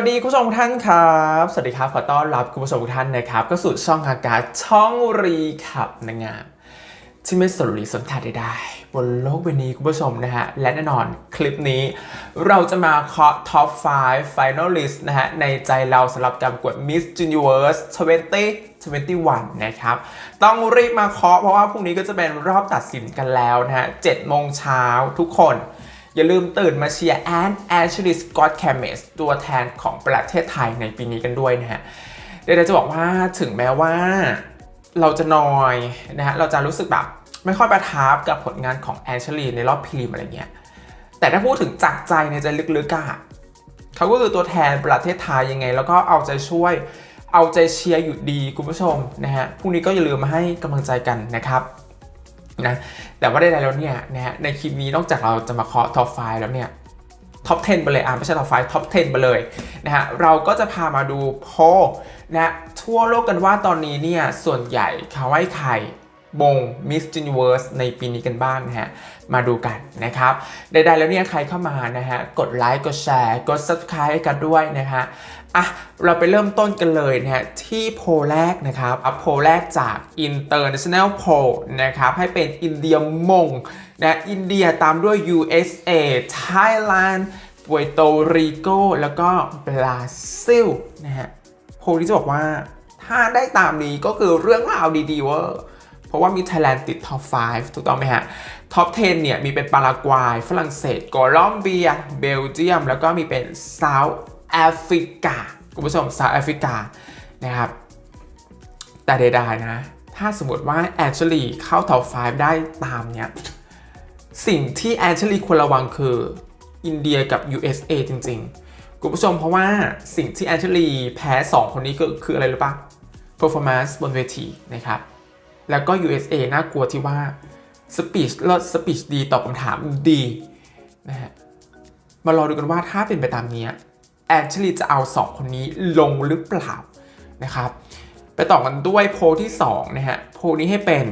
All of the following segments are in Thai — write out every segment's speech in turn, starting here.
สวัสดีคุณผู้ชมทุกท่านครับ สวัสดีครับ ขอต้อนรับคุณผู้ชมทุกท่านนะครับก็สู่ช่องอากาศช่องรีขับนางงามที่ไม่สนหรีสนขาดใดๆบนโลกใบนี้คุณผู้ชมนะฮะ และแน่นอนคลิปนี้ เราจะมาเคาะท็อป 5 Finalist นะฮะ ในใจเราสำหรับการประกวด Miss Universe 2021 นะครับ ต้องรีบมาเคาะเพราะว่าพรุ่งนี้ก็จะเป็นรอบตัดสินกันแล้วนะฮะ7โมงเช้าทุกคน อย่าลืมตื่นมาเชียร์แอนแอชลีสกอตแคมเมสตัวแทนของประเทศไทยในปีนี้กันด้วยนะฮะเดี๋ยวเราจะบอกว่าถึงแม้ว่าเราจะนอยนะฮะเราจะรู้สึกแบบไม่ค่อยประทับกับผลงานของแอนเชลีในรอบพรีมอะไรเงี้ยแต่ถ้าพูดถึงจากใจในใจลึกๆอะเขาก็คือตัวแทนประเทศไทยยังไง แล้วก็เอาใจช่วยเอาใจเชียร์อยู่ดีคุณผู้ชมนะฮะพรุ่งนี้ก็อย่าลืมมาให้กำลังใจกันนะครับ นะแต่ว่าได้แล้วเนี่ยนะฮะในคลิปนี้นอกจากเราจะมาเคาะท็อป5แล้วเนี่ยท็อป 10 ไปเลยอะไม่ใช่ท็อป 5 ท็อป 10 ไปเลยนะฮะเราก็จะพามาดูโพนะทั่วโลกกันว่าตอนนี้เนี่ยส่วนใหญ่เขาให้ใครบง Miss Universe ในปีนี้กันบ้างนะฮะ มาดูกันนะครับใดๆแล้วเนี่ยใครเข้ามานะฮะ กดไลค์ กดแชร์ กด Subscribe ให้กันด้วยนะฮะ อะเราไปเริ่มต้นกันเลยนะฮะที่โพลแรกนะครับอัพโพลแรกจาก International Poll นะครับให้เป็นอินเดียมงนะอินเดียตามด้วย USA Thailand ป u ยโตริโกแล้วก็บราซิลนะฮะโพลที่จะบอกว่าถ้าได้ตามนี้ก็คือเรื่องราวดีๆเวอร์เพราะว่ามี Thailand ติดท็อป 5 ถูกต้องไหมฮะ ท็อป 10 เนี่ย มีเป็นปารากวัย ฝรั่งเศสโคลอมเบีย เบลเยียม แล้วก็มีเป็นเซาท์ แอฟริกาคุณผู้ชมเซาท์แอฟริกานะครับ แต่ใดๆนะ ถ้าสมมติว่าแอนเชลีเข้าท็อป5ได้ตามเนี่ย สิ่งที่แอนเชลีควรระวังคืออินเดียกับ USA จริง ๆ คุณผู้ชมเพราะว่าสิ่งที่แอนเชลีแพ้ 2 คนนี้ก็คืออะไรรู้ปะ performance บนเวทีนะครับ แล้วก็ USA น่ากลัวที่ว่า speech เลิศ speech ดีตอบคำถามดีนะฮะมารอดูกันว่าถ้าเป็นไปตามนี้ แอนเชลีจะเอา2คนนี้ลงหรือเปล่านะครับไปต่อกันด้วยโพลที่2นะฮะโพลนี้ให้เป็น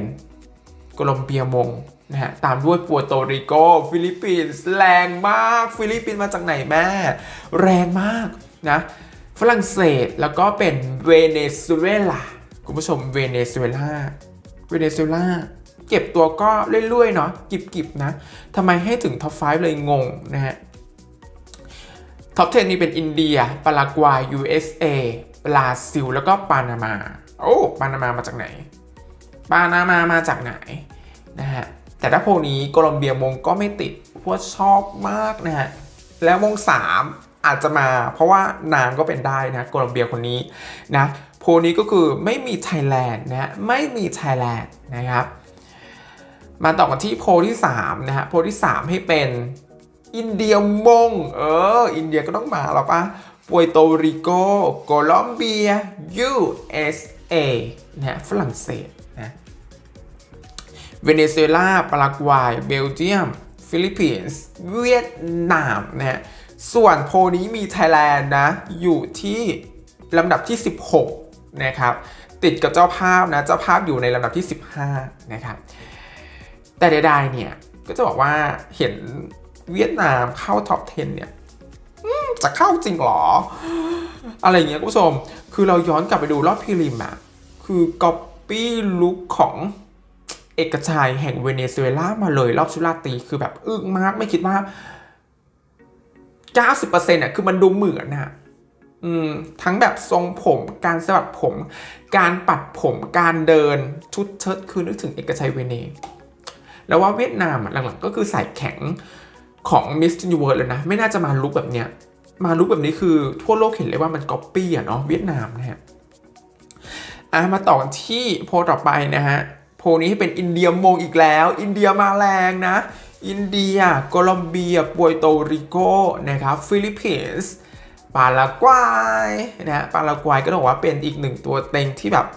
โคลอมเบียมงนะฮะตามด้วยปัวโตริโก ฟิลิปปินส์แรงมาก ฟิลิปปินส์มาจากไหนแม่ แรงมากนะฝรั่งเศสแล้วก็เป็นเวเนซุเอลาคุณผู้ชมเวเนซุเอลาเวเนซุเอลาเก็บตัวก็เรื่อยๆเนาะกิบๆนะทำไมให้ถึงท็อป5เลยงงนะฮะ ท็อป10นี่เป็นอินเดีย ปารากวัย USA บราซิล แล้วก็ปานามา โอ้ปานามามาจากไหน ปานามามาจากไหนนะฮะ แต่ถ้าโพลนี้โคลอมเบียมงก็ไม่ติดเพราะว่าชอบมากนะฮะ แล้วมง3อาจจะมา เพราะว่านางก็เป็นได้นะโคลอมเบียคนนี้นะโพลนี้ก็คือไม่มีไทยแลนด์นะไม่มีไทยแลนด์นะครับมาต่อกันที่โพลที่3นะฮะโพลที่ 3 ให้เป็น อินเดียมง เออ อินเดียก็ต้องมาหรอปะปวยโตริโก โคลอมเบีย USA นะฮะฝรั่งเศสนะเวเนซุเอลาปารากวัย เบลเยียม ฟิลิปปินส์ เวียดนามนะฮะ ส่วนโพนี้มีไทยแลนด์นะ อยู่ที่ลำดับที่ 16 นะครับ ติดกับเจ้าภาพนะ เจ้าภาพอยู่ในลำดับที่ 15 นะครับ แต่ใดๆเนี่ย ก็จะบอกว่าเห็น เวียดนามเข้าท็อป 10 เนี่ยจะเข้าจริงเหรอ อะไรอย่างเงี้ยคุณผู้ชม คือเราย้อนกลับไปดูรอบพรีลิมอะคือก๊อปปี้ลุคของเอกชัยแห่งเวเนซุเอลามาเลยรอบชุดราตรีคือแบบอึ้งมากไม่คิดว่า 90%อะคือมันดูเหมือนอะอืมทั้งแบบทรงผมการสะบัดผม การปัดผมการเดินชุดเชิ้ตคือนึกถึงเอกชัยเวเนแล้วว่าเวียดนามหลังๆก็คือสายแข็ง ของ Miss Universe เลยนะ ไม่น่าจะมาลุกแบบเนี้ย มาลุกแบบนี้คือทั่วโลกเห็นเลยว่ามันก๊อปปี้อะเนาะเวียดนามนะฮะอะมาต่อกันที่โพลต่อไปนะฮะโพลนี้เป็นอินเดียมงอีกแล้ว อินเดียมาแรงนะ อินเดียโคลอมเบียปวยโตริโกนะครับฟิลิปปินส์ปารากวัยนะปารากวัยก็ต้องบอกว่าเป็นอีกหนึ่งตัวเต็งที่แบบ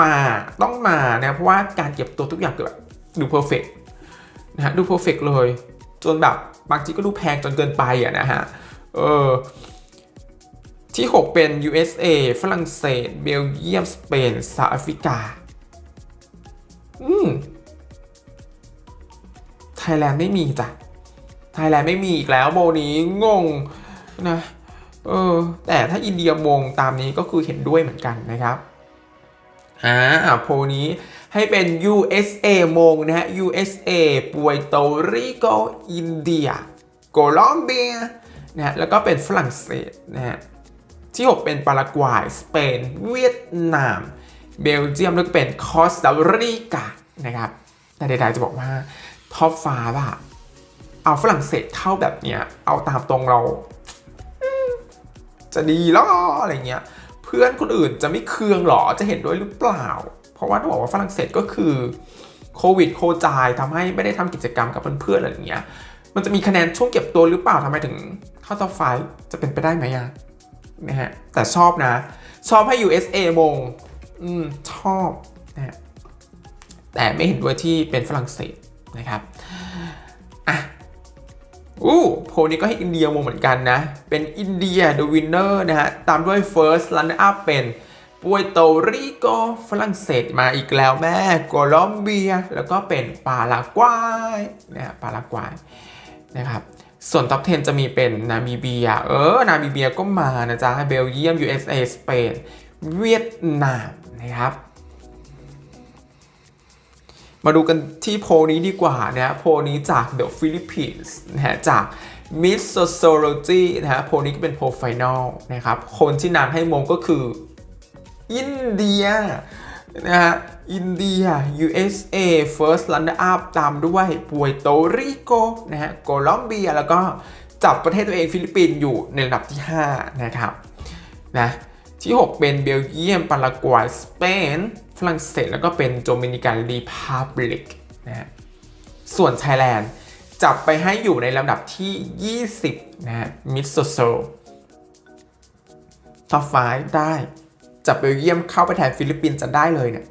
มาต้องมานะเพราะว่าการเก็บตัวทุกอย่างคือแบบดูเพอร์เฟกนะฮะดูเพอร์เฟกเลย จนแบบบางทีก็ดูแพงจนเกินไปอะนะฮะ เออ ที่ 6 เป็น USA ฝรั่งเศส เบลเยียม สเปนเซาท์แอฟริกา อืม ไทยแลนด์ไม่มีจ้ะ ไทยแลนด์ไม่มีอีกแล้วโบนี้งงนะ เออ แต่ถ้าอินเดียมงตามนี้ก็คือเห็นด้วยเหมือนกันนะครับ อ่าโพนี้ ให้เป็น USA มงนะฮะ USA ปวยโตริโก อินเดีย โคลอมเบียนะฮะแล้วก็เป็นฝรั่งเศสนะฮะที่ 6 เป็นปารากวัย สเปน เวียดนาม เบลเยียมแล้วก็เป็นคอสตาริกานะครับ แต่ใดๆจะบอกว่าท็อปฟ้าอะเอาฝรั่งเศสเข้าแบบเนี้ย เอาตามตรงเรา จะดีหรออะไรเงี้ย เพื่อนคนอื่นจะไม่เคืองหรอ จะเห็นด้วยหรือเปล่า เพราะว่าต้องบอกว่าฝรั่งเศสก็คือโควิดโคจายทำให้ไม่ได้ทำกิจกรรมกับเพื่อนๆอะไรอย่างเงี้ย มันจะมีคะแนนช่วงเก็บตัวหรือเปล่าทำไมถึงเข้าท็อไฟจะเป็นไปได้ไหมอะนะฮะแต่ชอบนะ ชอบให้ USA มงอืมชอบนะฮะแต่ไม่เห็นด้วยที่เป็นฝรั่งเศสนะครับอะอู้โพนี้ก็ให้อินเดียมงเหมือนกันนะ เป็นอินเดีย the winner นะฮะ ตามด้วย first runner up เป็น ปวยโตริโก ฝรั่งเศสมาอีกแล้วแม่โคลอมเบีย แล้วก็เป็นปารากวัยนะฮะปารากวัยนะครับส่วนท็อป 10 จะมีเป็นนามิเบีย เออ นามิเบียก็มานะจ๊ะเบลเยียม USA สเปน เวียดนามนะครับ มาดูกันที่โพนี้ดีกว่านะโพนี้จาก The Philippines นะฮะจาก Miss Sociology นะฮะโพนี้ก็เป็นโพลไฟนอลนะครับ คนที่นางให้มงก็คือ อินเดียนะฮะอินเดีย USA first runner up ตามด้วยปวยโตริโกนะฮะโคลอมเบียแล้วก็จับประเทศตัวเองฟิลิปปินส์อยู่ในลำดับที่ 5 นะครับนะที่ 6 เป็นเบลเยียมปารากวัยสเปนฝรั่งเศสแล้วก็เป็นโดมินิกันรีพับลิกนะฮะส่วนไทยแลนด์จับไปให้อยู่ในลำดับที่ 20 นะฮะมิสโซโซท็อป5ได้ จับเบลเยียมเข้าไปแทนฟิลิปปินส์จะได้เลยเนี่ย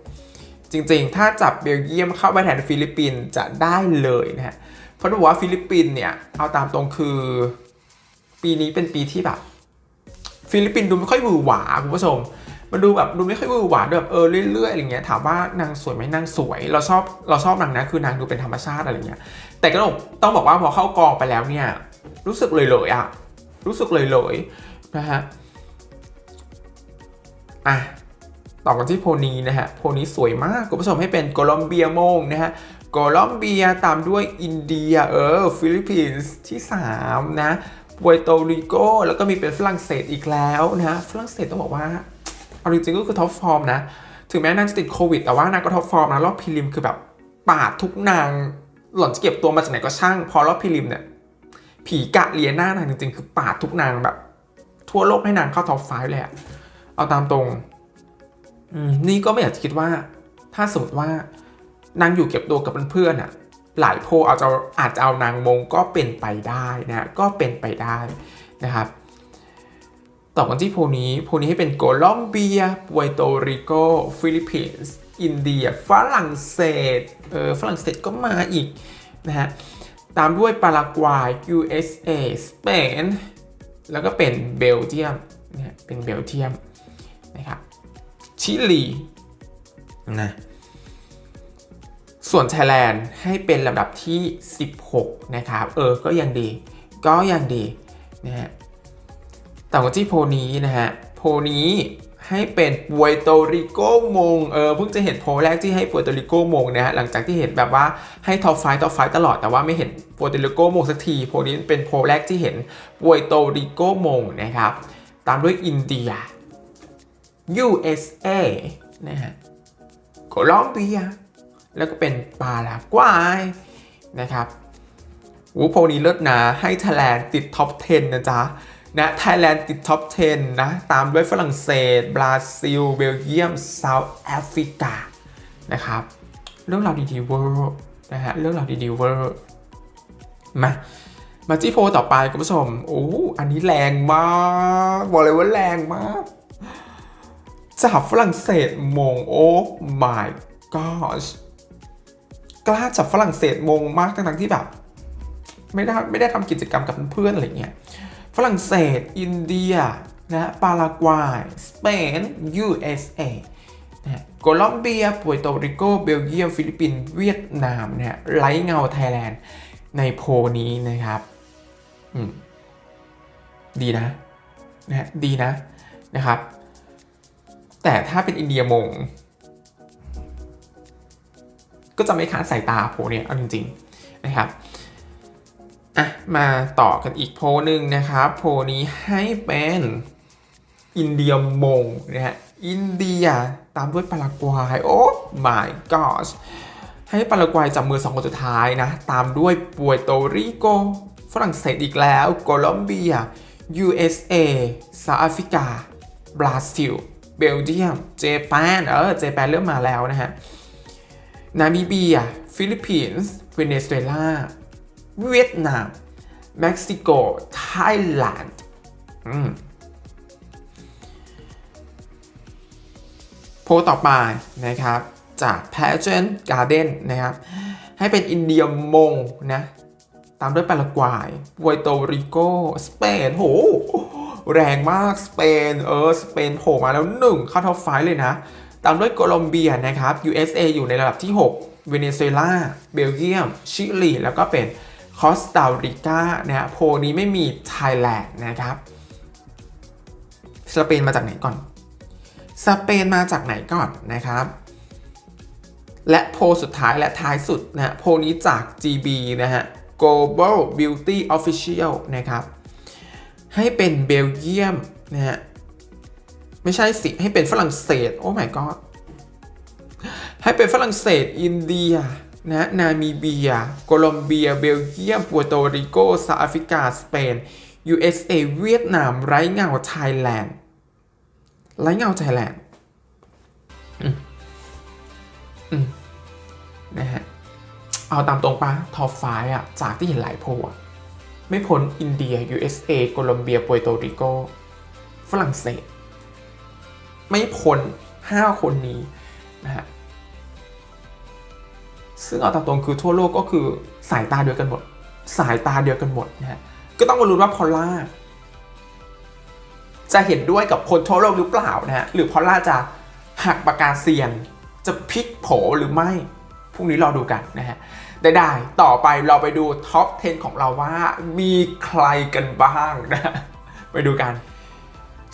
จริงๆ ถ้าจับเบลเยียมเข้าไปแทนฟิลิปปินส์จะได้เลยนะฮะเพราะว่าฟิลิปปินส์เนี่ยเอาตามตรงคือ ปีนี้เป็นปีที่แบบ ฟิลิปปินส์ดูไม่ค่อยหวือหวาคุณผู้ชมมันดูแบบดูไม่ค่อยหวือหวาแบบเออเรื่อยๆอะไรเงี้ยถามว่านางสวยไหมนางสวย เราชอบเราชอบนางนะคือนางดูเป็นธรรมชาติอะไรเงี้ยแต่ก็ต้องต้องบอกว่าพอเข้ากองไปแล้วเนี่ยรู้สึกเลยเลยๆอะรู้สึกเลยเลยๆนะฮะ อะต่อกันที่โพนี้นะฮะ โพนี้สวยมากคุณผู้ชมให้เป็นโคลอมเบียโมงนะฮะ โคลอมเบียตามด้วยอินเดีย เออ ฟิลิปปินส์ที่ 3 นะปวยโตริโก แล้วก็มีเป็นฝรั่งเศสอีกแล้วนะ ฝรั่งเศสต้องบอกว่า เอาจริงๆก็คือท็อปฟอร์มนะ ถึงแม้นางจะติดโควิด แต่ว่านางก็ท็อปฟอร์มนะ รอบพรีลิมคือแบบปาดทุกนาง หล่อนจะเก็บตัวมาจากไหนก็ช่าง พอรอบพรีลิมเนี่ย ผีกะเลียหน้านางจริงๆ คือปาดทุกนางแบบ ทั่วโลกให้นางเข้าท็อปไฟเลยอะ เอาตามตรงอืมนี่ก็ไม่อยากจะคิดว่า ถ้าสมมติว่านางอยู่เก็บตัวกับเพื่อนๆอะ หลายโพอาจจะอาจจะเอานางมงก็เป็นไปได้นะก็เป็นไปได้นะครับ ต่อกันที่โพนี้โพนี้ให้เป็นโคลอมเบียปวยโตริโก ฟิลิปปินส์อินเดีย ฝรั่งเศสเออฝรั่งเศสก็มาอีกนะฮะตามด้วยปารากวัย USA สเปนแล้วก็เป็นเบลเยียมนะฮะเป็นเบลเยียม นะครับชิลีนะส่วนไทยแลนด์ให้เป็นลำดับที่ 16 นะครับเออก็ยังดี ก็ยังดีนะฮะต่างกับที่โพลนี้นะฮะโพลนี้ให้เป็นปวยโตริโกมงเออเพิ่งจะเห็นโพลแรกที่ให้ปวยโตริโกมงนะฮะหลังจากที่เห็นแบบว่าให้ท็อปไฟท็อปไฟตลอดแต่ว่าไม่เห็นปวยโตริโกมงสักทีโพลนี้เป็นโพลแรกที่เห็นปวยโตริโกมงนะครับตามด้วยอินเดีย USA นะฮะโคลอมเบีย แล้วก็เป็นปารากวัยนะครับวูโพนี้เลิศนะให้ไทยแลนด์ติดท็อป 10 นะจ๊ะนะไทยแลนด์ติดท็อป 10 นะ ตามด้วยฝรั่งเศส บราซิล เบลเยียมเซาท์แอฟริกานะครับ เรื่องราวดีๆเวอร์นะฮะ เรื่องราวดีๆเวอร์มา มาที่โพต่อไปคุณผู้ชม โอ้ อันนี้แรงมาก บอกเลยว่าแรงมาก จับฝรั่งเศสมงโอ้ my gosh กล้าจับฝรั่งเศสมงมากทั้งๆที่แบบ ไม่ได้ไม่ได้ทำกิจกรรมกับเพื่อนอะไรเงี้ยฝรั่งเศส อินเดียนะปารากวัยสเปน USA นะโคลอมเบียปวยโตริโก เบลเยียม ฟิลิปปินส์ เวียดนามเนี่ยไร้เงาไทยแลนด์ในโพนี้นะครับอืมดีนะนะฮะดีนะนะครับ แต่ถ้าเป็นอินเดียมง ก็จะไม่ค้านสายตาโพเนี่ยเอาจริงๆนะครับอะมาต่อกันอีกโพหนึ่งนะครับ โพนี้ให้เป็นอินเดียมงนะฮะอินเดียตามด้วยปารากวัยโอ้ my gosh ให้ปารากวัยจับมือสองคนสุดท้ายนะ ตามด้วยปัวโตริโก ฝรั่งเศสอีกแล้ว โคลอมเบีย USA เซาท์แอฟริกา บราซิล เบลเยียม เจแปน เออ เจแปนเริ่มมาแล้วนะฮะ นามิเบีย ฟิลิปปินส์ เวเนซุเอลา เวียดนาม เม็กซิโก ไทยแลนด์อืมโพลต่อไปนะครับ จาก Pageant Garden นะครับ ให้เป็นอินเดียมงนะ ตามด้วยปารากวัยปวยโตริโก สเปน โห แรงมากสเปนเออสเปนโผล่มาแล้วหนึ่งเข้าท็อปไฟเลยนะ ตามด้วยโคลอมเบียนะครับ USA อยู่ในระดับที่ 6 เวเนซุเอลา เบลเยียม ชิลี แล้วก็เป็นคอสตาริกานะฮะโพลนี้ไม่มีไทยแลนด์นะครับสเปนมาจากไหนก่อน สเปนมาจากไหนก่อนนะครับ และโพลสุดท้ายและท้ายสุดนะโพลนี้จาก GB นะฮะ Global Beauty Official นะครับ ให้เป็นเบลเยียมนะฮะไม่ใช่สิ ให้เป็นฝรั่งเศส โอ้ my god ให้เป็นฝรั่งเศส อินเดียนะนามิเบีย โคลอมเบีย เบลเยียมปัวโตริโกซาอฟริกา สเปน USA เวียดนาม ไร้เงาไทยแลนด์ ไร้เงาไทยแลนด์นะฮะ เอาตามตรงปะท็อปไฟอะ จากที่เห็นหลายโพลอะ ไม่พ้นอินเดีย USA โคลอมเบียปัวโตริโก ฝรั่งเศส ไม่พ้น 5 คนนี้นะฮะ ซึ่งเอาตามตรงคือทั่วโลกก็คือสายตาเดียวกันหมด สายตาเดียวกันหมดนะฮะ ก็ต้องมาลุ้นว่าพอลล่า จะเห็นด้วยกับคนทั่วโลกหรือเปล่านะฮะ หรือพอลล่าจะหักปากกาเซียน จะพลิกโผหรือไม่ พรุ่งนี้รอดูกันนะฮะ ได้ได้ต่อไปเราไปดูท็อป 10 ของเราว่ามีใครกันบ้างนะ ไปดูกัน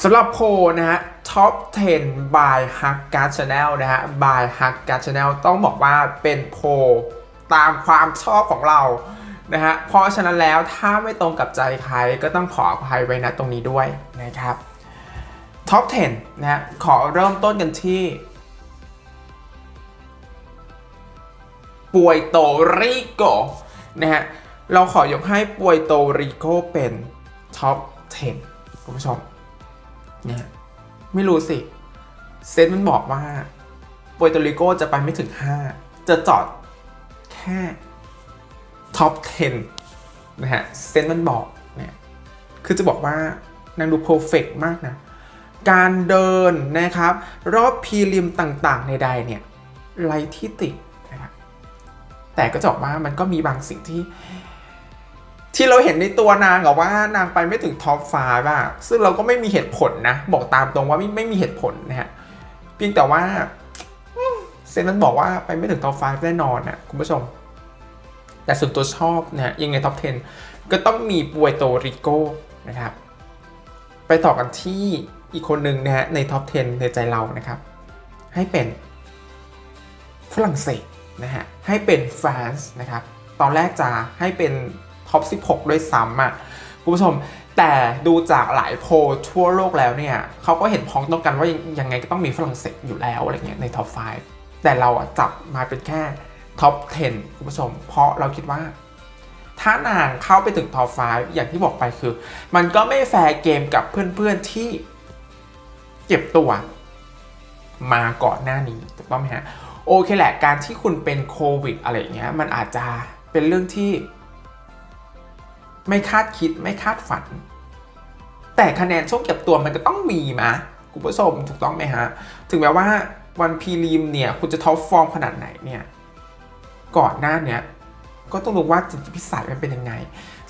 สำหรับโพนะฮะ Top 10 by h u g g a Channel นะฮะ by h u g g a Channel ต้องบอกว่าเป็นโพตามความชอบของเรานะฮะ เพราะฉะนั้นแล้วถ้าไม่ตรงกับใจใครก็ต้องขออภัยไว้นะตรงนี้ด้วยนะครับ Top 10 นะฮะ ขอเริ่มต้นกันที่ ปวยโตริโกนะฮะ เราขอยกให้ปวยโตริโกเป็นท็อป 10 คุณผู้ชมเนี่ยไม่รู้สิ เซนมันบอกว่าปวยโตริโกจะไปไม่ถึง 5 จะจอดแค่ท็อป 10 นะฮะ เซนมันบอกเนี่ยคือจะบอกว่านางดูเพอร์เฟกมากนะ การเดินนะครับ รอบพรีลิมต่างๆ ในใดเนี่ยไรที่ติด แต่ก็จะบอกว่ามันก็มีบางสิ่งที่ ที่เราเห็นในตัวนางอะว่านางไปไม่ถึงท็อปฟาบ้างซึ่งเราก็ไม่มีเหตุผลนะ บอกตามตรงว่าไม่ไม่มีเหตุผลนะฮะเพียงแต่ว่าเซนนั้นบอกว่าไปไม่ถึงท็อปฟาแน่นอนนะคุณผู้ชม แต่ส่วนตัวชอบนะฮะยังไงท็อป 10 ก็ต้องมีปวยโตริโกนะครับ ไปต่อกันที่อีกคนหนึ่งนะฮะในท็อป 10 ในใจเรานะครับ ให้เป็นฝรั่งเศส นะฮะให้เป็นฟรานซ์นะครับตอนแรกจะให้เป็นท็อป 16 ด้วยซ้ำอะคุณผู้ชมแต่ดูจากหลายโพลทั่วโลกแล้วเนี่ยเขาก็เห็นพ้องต้องกันว่ายังไงก็ต้องมีฝรั่งเศสอยู่แล้วอะไรเงี้ยในท็อป 5 แต่เราจับมาเป็นแค่ท็อป 10 คุณผู้ชม เพราะเราคิดว่า ถ้านางเข้าไปถึงท็อป 5 อย่างที่บอกไปคือ มันก็ไม่แฟร์เกมกับเพื่อนๆที่เก็บตัว มาก่อนหน้านี้ถูกต้องไหมฮะ โอเคแหละการที่คุณเป็นโควิดอะไรเงี้ยมันอาจจะเป็นเรื่องที่ ไม่คาดคิดไม่คาดฝัน แต่คะแนนช่วงเก็บตัวมันก็ต้องมีมาคุณผู้ชมถูกต้องไหมฮะ ถึงแม้ว่าวันพรีลิมเนี่ย คุณจะท็อปฟอร์มขนาดไหนเนี่ย ก่อนหน้าเนี้ยก็ต้องรู้ว่าจิตพิสัยมันเป็นยังไง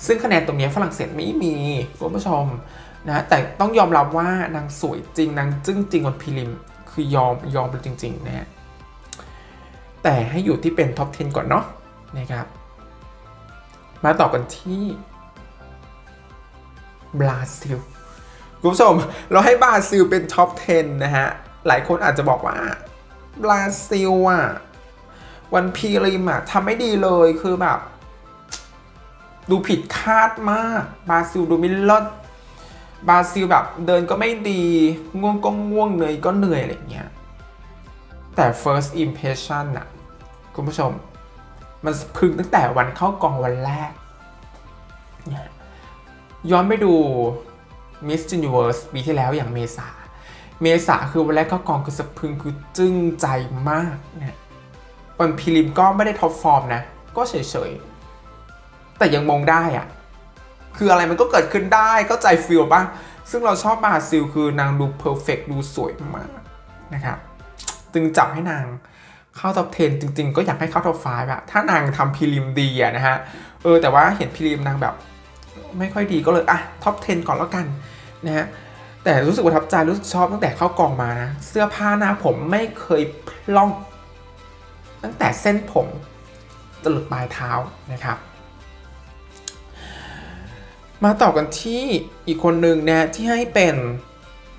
ซึ่งคะแนนตรงนี้ฝรั่งเศสไม่มีคุณผู้ชมนะแต่ต้องยอมรับว่านางสวยจริงนางจึ้งจริงวันพรีลิมคือยอมยอมเป็นจริงๆนะฮะ แต่ให้อยู่ที่เป็นท็อป 10 ก่อนเนาะนะครับ มาต่อกันที่บราซิลคุณผู้ชมเราให้บราซิลเป็นท็อป 10 นะฮะ หลายคนอาจจะบอกว่าบราซิลอะวันพีริมอะทำไม่ดีเลยคือแบบ ดูผิดคาดมากบราซิลดูไม่ลิศบราซิลแบบเดินก็ไม่ดีง่วงก็ง่วงเหนื่อยก็เหนื่อยอะไรอย่างเงี้ย แต่ first impression อะคุณผู้ชม มันพึงตั้งแต่วันเข้ากองวันแรกเนี่ยย้อนไปดู Miss Universe ปีที่แล้วอย่างเมษา เมษาคือวันแรกเข้ากองคือสะพึงคือจึ้งใจมากเนี่ยวันพรีลิมก็ไม่ได้ท็อปฟอร์มนะ ก็เฉยๆ แต่ยังมองได้อะคืออะไรมันก็เกิดขึ้นได้เข้าใจฟิลป่ะซึ่งเราชอบบราซิลคือนางดูเพอร์เฟกดูสวยมากนะครับ จึงจับให้นางเข้าท็อป10 จริง ๆ ก็อยากให้เข้าท็อป5อะถ้านางทำพรีลิมดีอะนะฮะ เออแต่ว่าเห็นพรีลิมนางแบบ ไม่ค่อยดีก็เลยอะท็อป10 ก่อนแล้วกันนะฮะแต่รู้สึกประทับใจรู้สึกชอบตั้งแต่เข้ากองมานะ เสื้อผ้าหน้าผมไม่เคยพล่อง ตั้งแต่เส้นผมจรดปลายเท้านะครับ มาต่อกันที่อีกคนหนึ่งนะฮะที่ให้เป็น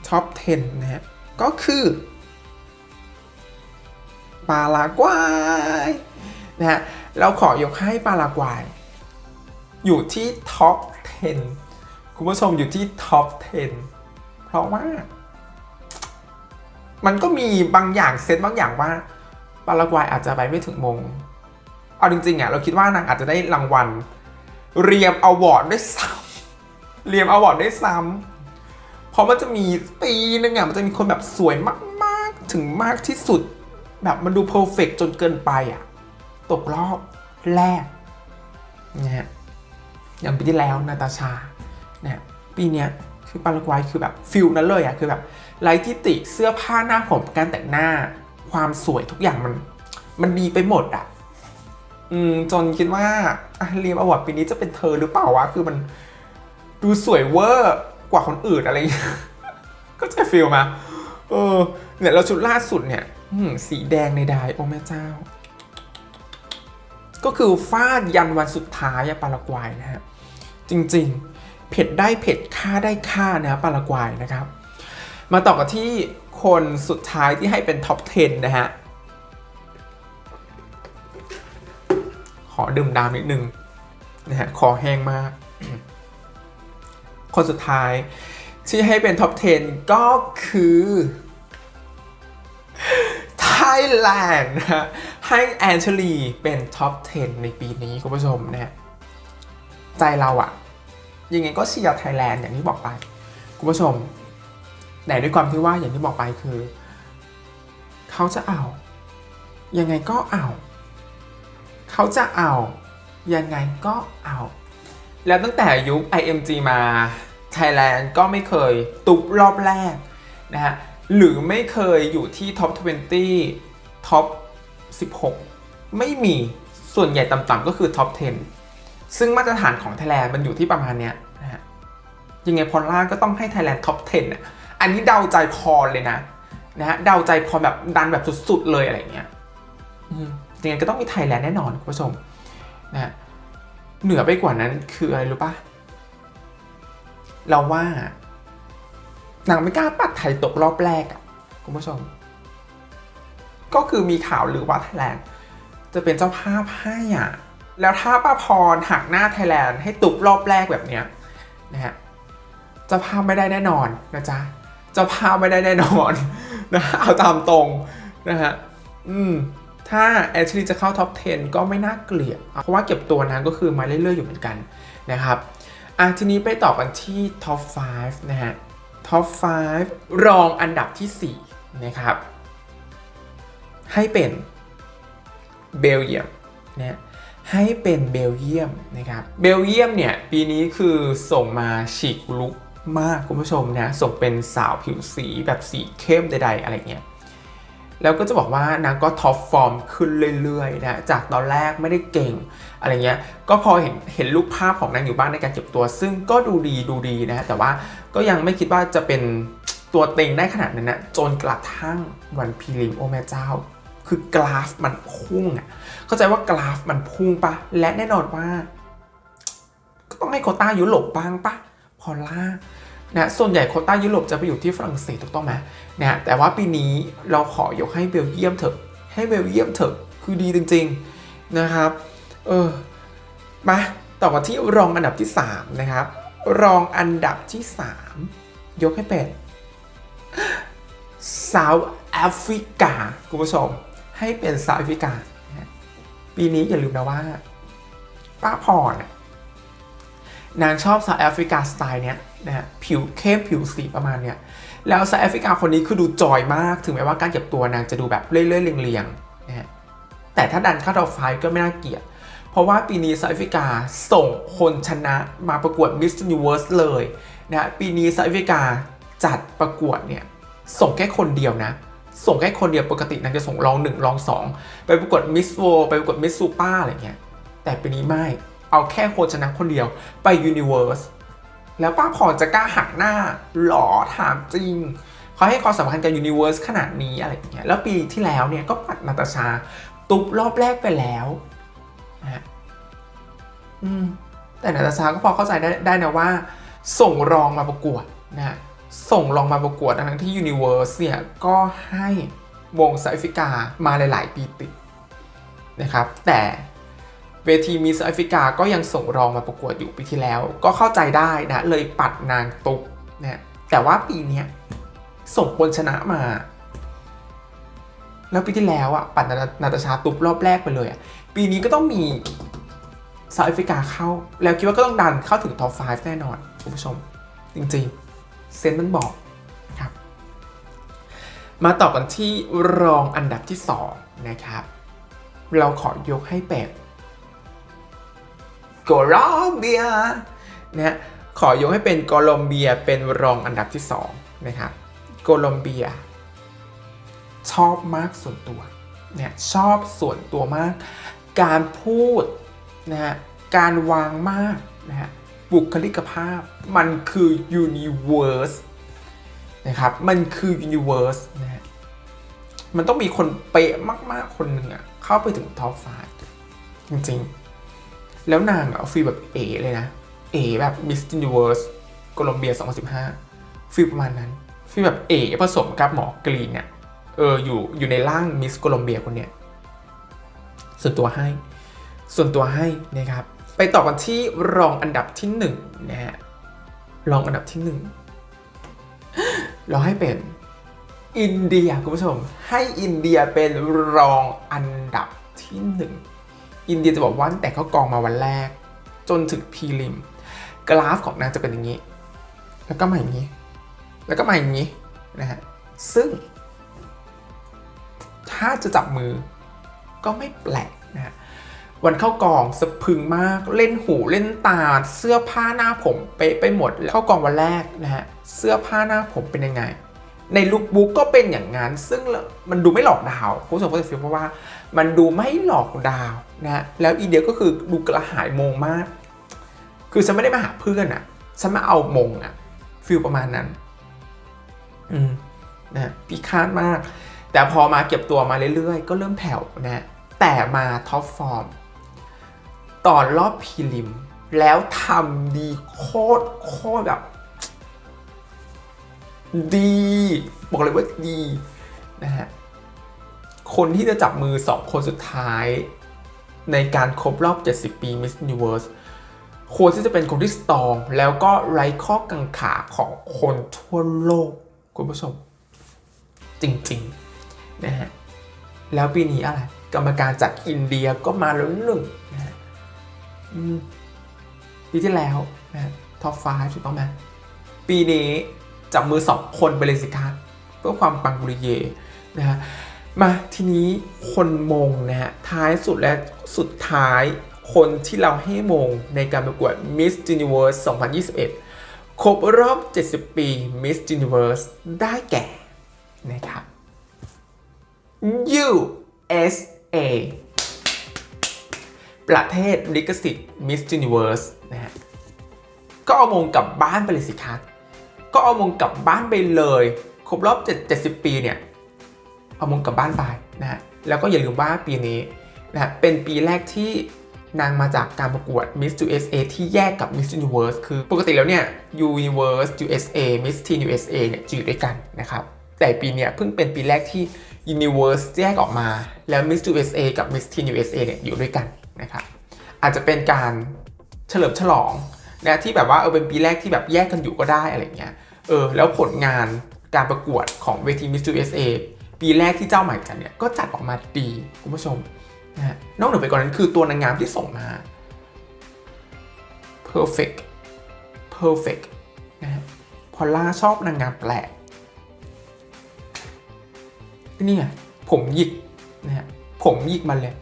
ท็อป 10 นะฮะก็คือ ปารากวัยนะฮะเราขอยกให้ปารากวัยอยู่ที่ท็อป 10 คุณผู้ชมอยู่ที่ท็อป 10 เพราะว่า มันก็มีบางอย่างเซตบางอย่างว่าปารากวัยอาจจะไปไม่ถึงมง เอาจริงๆอะเราคิดว่านางอาจจะได้รางวัล เรียมอวอร์ดด้วยซ้ำเรียมอวอร์ดด้วยซ้ำเพราะมันจะมีปีนึงอะมันจะมีคนแบบสวยมาก ๆ ถึงมากที่สุด แบบมันดูเพอร์เฟกจนเกินไปอะ ตกรอบแรกนะฮะอย่างปีที่แล้วนาตาชาเนี่ยปีเนี้ยคือปารากวัยคือแบบฟิลนั้นเลยอะคือแบบไร้ที่ติเสื้อผ้าหน้าผมการแต่งหน้าความสวยทุกอย่างมันมันดีไปหมดอะอืมจนคิดว่าอะเรียมอวอร์ดปีนี้จะเป็นเธอหรือเปล่าวะคือมันดูสวยเวอร์กว่าคนอื่นอะไรอย่างเงี้ยก็จะฟีลมาเออเนี่ยเราชุดล่าสุดเนี่ย สีแดงในดายโอ้แม่เจ้า ก็คือฟาดยันวันสุดท้ายอะปารากวัยนะฮะ จริงๆ เผ็ดได้เผ็ดค่าได้ค่านะปารากวัยนะครับ มาต่อกันที่คนสุดท้ายที่ให้เป็นท็อป 10 นะฮะ ขอดื่มน้ำนิดนึงนะฮะคอแห้งมาก คนสุดท้ายที่ให้เป็นท็อป 10 ก็คือ ไทยแลนด์นะฮะให้แอนเชลีเป็นท็อป 10 ในปีนี้คุณผู้ชมนะใจเราอะยังไงก็เชียร์ไทยแลนด์อย่างที่บอกไป คุณผู้ชมแต่ด้วยความที่ว่าอย่างที่บอกไปคือ เขาจะเอา ยังไงก็เอา เขาจะเอา ยังไงก็เอา แล้วตั้งแต่ยุค IMG มา Thailand ก็ไม่เคยตุบรอบแรกนะฮะ หรือไม่เคยอยู่ที่ท็อป 20 ท็อป 16 ไม่มีส่วนใหญ่ต่ำๆก็คือท็อป 10 ซึ่งมาตรฐานของ Thailand มันอยู่ที่ประมาณเนี้ยนะฮะยังไงพอล่าก็ต้องให้ Thailand ท็อป 10อะอันนี้เดาใจพรเลยนะนะฮะเดาใจพรแบบดันแบบสุดๆเลยอะไรเงี้ยยังไงก็ต้องมีไทยแลนด์แน่นอนคุณผู้ชมนะฮะเหนือไปกว่านั้นคืออะไรรู้ปะเราว่า นางไม่กล้าปัดไทยตกรอบแรกอะคุณผู้ชม ก็คือมีข่าวหรือว่าไทยแลนด์จะเป็นเจ้าภาพให้อะแล้วถ้าป้าพรหักหน้าไทยแลนด์ให้ตุบรอบแรกแบบเนี้ยนะฮะจ้าภาพไม่ได้แน่นอนนะจ๊ะจ้าภาพไม่ได้แน่นอนนะเอาตามตรงนะฮะอืมถ้าแอชลีจะเข้าท็อป 10 ก็ไม่น่าเกลียด เพราะว่าเก็บตัวนั้นก็คือมาเรื่อยๆอยู่เหมือนกันนะครับอะทีนี้ไปต่อกันที่ท็อป 5 นะฮะ ท็อป 5 รองอันดับที่ 4 นะครับ ให้เป็นเบลเยียมนะให้เป็นเบลเยียมนะครับเบลเยียมเนี่ยปีนี้คือส่งมาฉีกลุกมากคุณผู้ชมนะส่งเป็นสาวผิวสีแบบสีเข้มใดๆอะไรเงี้ย แล้วก็จะบอกว่านางก็ท็อปฟอร์มขึ้นเรื่อยๆนะจากตอนแรกไม่ได้เก่งอะไรเงี้ยก็พอเห็นเห็นรูปภาพของนางอยู่บ้างในการเก็บตัว ซึ่งก็ดูดีดูดีนะแต่ว่าก็ยังไม่คิดว่าจะเป็นตัวเต็งได้ขนาดนั้นนะจนกระทั่งวันพรีลิมโอแม่เจ้า คือกราฟมันพุ่งอะเข้าใจว่ากราฟมันพุ่งปะและแน่นอนว่า ก็ต้องให้โคต้ายุโรปบ้างปะพอล่า นะส่วนใหญ่โคต้ายุโรปจะไปอยู่ที่ฝรั่งเศสถูกต้องไหมนะแต่ว่าปีนี้เราขอยกให้เบลเยียมเถอะ ให้เบลเยียมเถอะคือดีจริงๆนะครับ เออ มาต่อมาที่รองอันดับที่ 3 นะครับ รองอันดับที่ 3 ยกให้เป็น South Africa คุณผู้ชมให้เป็น South Africa นะฮะปีนี้อย่าลืมนะว่า ป้าพรนางชอบ South Africa สไตล์เนี้ย นะฮะผิวเข้มผิวสีประมาณเนี้ยแล้ว South Africa คนนี้คือดูจอยมากถึงแม้ว่าการเก็บตัวนางจะดูแบบเรื่อยๆเรียงๆนะฮะแต่ถ้าดันเข้าท็อปไฟก็ไม่น่าเกลียดเพราะว่าปีนี้ South Africa ส่งคนชนะมาประกวด Miss Universe เลยนะฮะปีนี้ South Africa จัดประกวดเนี่ยส่งแค่คนเดียวนะส่งแค่คนเดียวปกตินางจะส่งรองหนึ่งรองสองไปประกวด Miss World ไปประกวด Miss Super อะไรเงี้ยแต่ปีนี้ไม่เอาแค่คนชนะคนเดียวไป Universe แล้วป้าพรจะกล้าหักหน้าหรอถามจริงเขาให้ความสำคัญกับ Universe ขนาดนี้อะไรอย่างเงี้ยแล้วปีที่แล้วเนี่ยก็ปัดนาตาชาตุบรอบแรกไปแล้วนะฮะอืมแต่นาตาชาก็พอเข้าใจได้ได้นะว่า ส่งรองมาประกวดนะส่งรองมาประกวดทั้งที่ Universe เนี่ยก็ให้วงไซฟิกามาหลาย ๆ ปีติดนะครับ แต่ เวทีมิสแอฟริกาก็ยังส่งรองมาประกวดอยู่ปีที่แล้ว ก็เข้าใจได้นะเลยปัดนางตุกนะแต่ว่าปีนี้ส่งคนชนะมา แล้วปีที่แล้วอะปัดนาตาชาตุบรอบแรกไปเลยอะปีนี้ก็ต้องมีเซาท์แอฟริกาเข้า แล้วคิดว่าก็ต้องดันเข้าถึงท็อป 5 แน่นอนคุณผู้ชม จริงๆ เซนต์มันบอกครับ มาต่อกันที่รองอันดับที่ 2 นะครับ เราขอยกให้เป็น โคลอมเบียนะขอยกให้เป็นโคลอมเบียเป็นรองอันดับที่2นะครับโคลอมเบีย ชอบมากส่วนตัวเนี่ยชอบส่วนตัวมาก การพูดนะฮะการวางมากนะฮะบุคลิกภาพมันคือ universe นะครับมันคือ universe นะฮะมันต้องมีคนเป๊ะมาก ๆ คนหนึ่งอะเข้าไปถึงท็อปไฟจริง ๆ แล้วนางอะฟีลแบบเอเลยนะ เอแบบ Miss Universe โคลอมเบีย 2015 ฟีลประมาณนั้น ฟีลแบบเอผสมกับหมอกรีนเนี่ยเอออยู่อยู่ในร่างมิสโคลอมเบียคนเนี้ยส่วนตัวให้ ส่วนตัวให้นะครับ ไปต่อกันที่รองอันดับที่หนึ่งนะฮะรองอันดับที่หนึ่งเราให้เป็นอินเดียคุณผู้ชมให้อินเดียเป็นรองอันดับที่หนึ่ง อินเดียจะบอกว่าตั้งแต่เขากองมาวันแรก จนถึงพรีลิม กราฟของนางจะเป็นอย่างนี้ แล้วก็มาอย่างนี้ แล้วก็มาอย่างนี้นะฮะซึ่ง ถ้าจะจับมือก็ไม่แปลกนะฮะวันเข้ากองสะพึงมากเล่นหูเล่นตา เสื้อผ้าหน้าผมเป๊ะไปหมดเข้ากองวันแรกนะฮะเสื้อผ้าหน้าผมเป็นยังไง ในลุคบุ๊กก็เป็นอย่างนั้น ซึ่งมันดูไม่หลอกดาวคุณผู้ชมก็จะฟีลเพราะว่า มันดูไม่หลอกดาว นะแล้วอีเดียก็คือดูกระหายมงมาก คือฉันไม่ได้มาหาเพื่อนอะฉันมาเอามงอะฟีลประมาณนั้น อืมนะฮะพิฆาตมาก แต่พอมาเก็บตัวมาเรื่อยๆ ก็เริ่มแผ่วนะแต่มาท็อปฟอร์มตอนรอบพรีลิม แล้วทำดีโคตรโคตรแบบ ดี บอกเลยว่าดีนะฮะคนที่จะจับมือสองคนสุดท้าย ในการครบรอบ 70 ปี Miss Universe ควรที่จะเป็นคนที่สตองแล้วก็ไร้ข้อกังขาของคนทั่วโลก คุณผู้ชม จริงๆนะฮะแล้วปีนี้อะไร กรรมการจากอินเดียก็มาแล้วหนึ่งนะฮะปีที่แล้วนะท็อปฟ้าถูกต้องไหมปีนี้จับมือสองคนไปเลยสิคะเพื่อความปังบุริเยนะฮะ มาทีนี้คนมงนะฮะท้ายสุดและสุดท้ายคนที่เราให้มงในการประกวด Miss Universe 2021 ครบรอบ 70 ปี Miss Universe ได้แก่ นะครับ USA ประเทศลิขสิทธิ์ Miss Universe นะฮะ ก็เอามงกลับบ้านไปเลยสิคะก็เอามงกลับบ้านไปเลย ครบรอบ 70 ปีเนี่ย เอามงกลับบ้านไปนะฮะแล้วก็อย่าลืมว่าปีนี้นะฮะเป็นปีแรกที่นางมาจากการประกวด Miss USA ที่แยกกับ Miss Universe คือปกติแล้วเนี่ย Universe USA Miss Teen USA เนี่ยจะอยู่ด้วยกันนะครับแต่ปีเนี้ยเพิ่งเป็นปีแรกที่ Universe แยกออกมาแล้ว Miss USA กับ Miss Teen USA เนี่ยอยู่ด้วยกันนะครับอาจจะเป็นการเฉลิมฉลองนะที่แบบว่าเออเป็นปีแรกที่แบบแยกกันอยู่ก็ได้อะไรเงี้ยเออแล้วผลงานการประกวดของเวที Miss USA ปีแรกที่เจ้าใหม่กันเนี่ยก็จัดออกมาดีคุณผู้ชมนะฮะนอกเหนือไปกว่านั้นคือตัวนางงามที่ส่งมา perfect perfect นะฮะพอลล่าชอบนางงามแปลกนี่ไงผมหยิกนะฮะผมหยิกมันเลย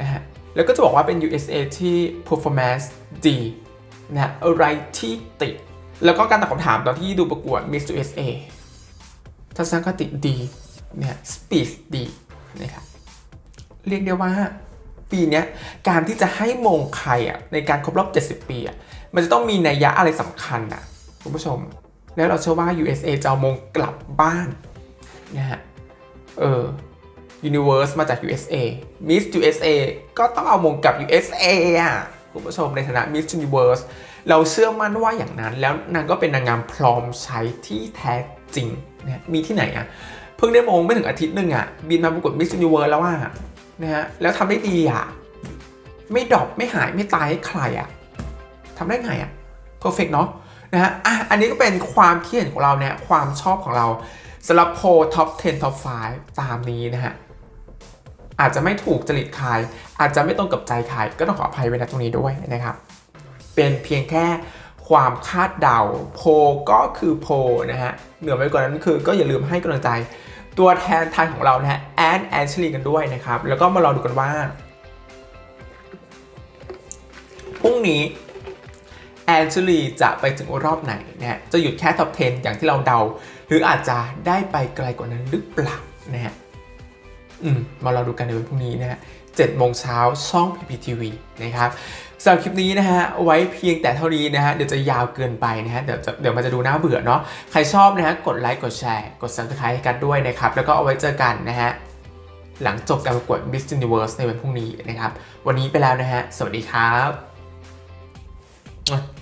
นะฮะแล้วก็จะบอกว่าเป็น USA ที่ performance ดีนะฮะอะไรที่ติด แล้วก็การตอบคำถามตอนที่ดูประกวด Miss USA ทัศนคติดี เนี่ยสปีดดีนะครับเรียกได้ว่าปีนี้การที่จะให้มงใครอะในการครบรอบ 70 ปีอะมันจะต้องมีนัยยะอะไรสำคัญอะคุณผู้ชม แล้วเราเชื่อว่า USA จะเอามงกลับบ้านนะฮะเออ Universe มาจาก USA Miss USA ก็ต้องเอามงกลับ USA อะคุณผู้ชมในฐานะ Miss Universe เราเชื่อมั่นว่าอย่างนั้นแล้วนางก็เป็นนางงามพร้อมใช้ที่แท้จริงนะมีที่ไหนอะ พิ่งได้มงไม่ถึงอาทิตย์หนึ่งอะบินมาประกวด Miss Universe แล้วอะนะฮะแล้วทำได้ดีอะไม่ดรอปไม่หายไม่ตายให้ใครอะทำได้ไงอะ perfect เนาะนะฮะอะอันนี้ก็เป็นความคิดเห็นของเราเนี่ยความชอบของเราสำหรับโพท็อป 10 ท็อป 5 ตามนี้นะฮะอาจจะไม่ถูกจริตใครอาจจะไม่ตรงกับใจใครก็ต้องขออภัยไว้ณตรงนี้ด้วยนะครับ เป็นเพียงแค่ความคาดเดาโพลก็คือโพลนะฮะเหนือไปกว่านั้นคือก็อย่าลืมให้กำลังใจ ตัวแทนไทยของเรานะฮะแอนแอนชลีกันด้วยนะครับ แล้วก็มารอดูกันว่าพรุ่งนี้แอนชลีจะไปถึงรอบไหนนะฮะจะหยุดแค่ท็อป 10 อย่างที่เราเดา หรืออาจจะได้ไปไกลกว่านั้นหรือเปล่านะฮะอืมมาเราดูกันในวันพรุ่งนี้นะฮะ 7โมงเช้าช่อง PPTV นะครับสำหรับคลิปนี้นะฮะไว้เพียงแต่เท่านี้นะฮะเดี๋ยวจะยาวเกินไปนะฮะเดี๋ยวเดี๋ยวมันจะดูน่าเบื่อเนาะใครชอบนะฮะกดไลค์กดแชร์กด subscribe ให้กันด้วยนะครับแล้วก็เอาไว้เจอกันนะฮะหลังจบการประกวด Miss Universe ในวันพรุ่งนี้นะครับ วันนี้ไปแล้วนะฮะ สวัสดีครับ